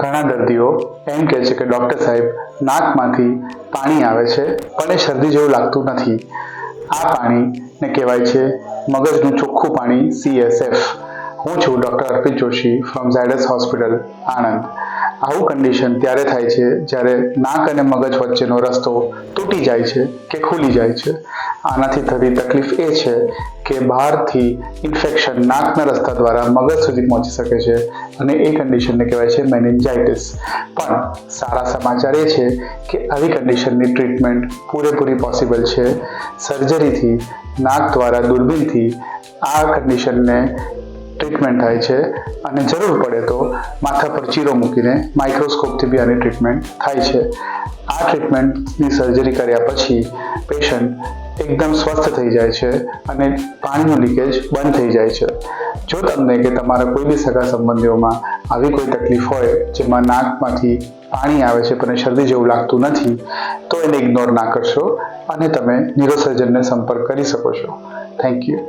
ઘણા દર્દીઓ એમ કહે છે કે ડૉક્ટર સાહેબ, નાકમાંથી પાણી આવે છે, પણ એ શરદી જેવું લાગતું નથી. આ પાણીને કહેવાય છે મગજનું ચોખ્ખું પાણી સીએસએફ હું છું doctor Arpit Joshi from Zydus hospital Anand. આવું કન્ડિશન ત્યારે થાય છે જ્યારે નાક અને મગજ વચ્ચેનો રસ્તો તૂટી જાય છે કે ખુલી જાય છે. આનાથી થતી તકલીફ એ છે કે બહારથી ઇન્ફેક્શન નાકના રસ્તા દ્વારા મગજ સુધી પહોંચી શકે છે અને એ કન્ડિશનને કહેવાય છે મેનિન્જાઇટિસ પણ સારા સમાચાર એ છે કે આવી કન્ડિશનની ટ્રીટમેન્ટ પૂરેપૂરી પોસિબલ છે. સર્જરીથી નાક દ્વારા દૂરબીનથી આ કન્ડિશનને ટ્રીટમેન્ટ થાય છે અને જરૂર પડે તો માથા પર ચીરો મૂકીને માઇક્રોસ્કોપથી બી આની ટ્રીટમેન્ટ થાય છે. આ ટ્રીટમેન્ટની સર્જરી કર્યા પછી પેશન્ટ એકદમ સ્વસ્થ થઈ જાય છે અને પાણીનું લીકેજ બંધ થઈ જાય છે. જો તમને કે તમારા કોઈ બી સગા સંબંધીઓમાં આવી કોઈ તકલીફ હોય જેમાં નાકમાંથી પાણી આવે છે પણ શરદી જેવું લાગતું નથી, તો એને ઇગ્નોર ના કરશો અને તમે નિરોસર્જનને સંપર્ક કરી શકો છો. Thank you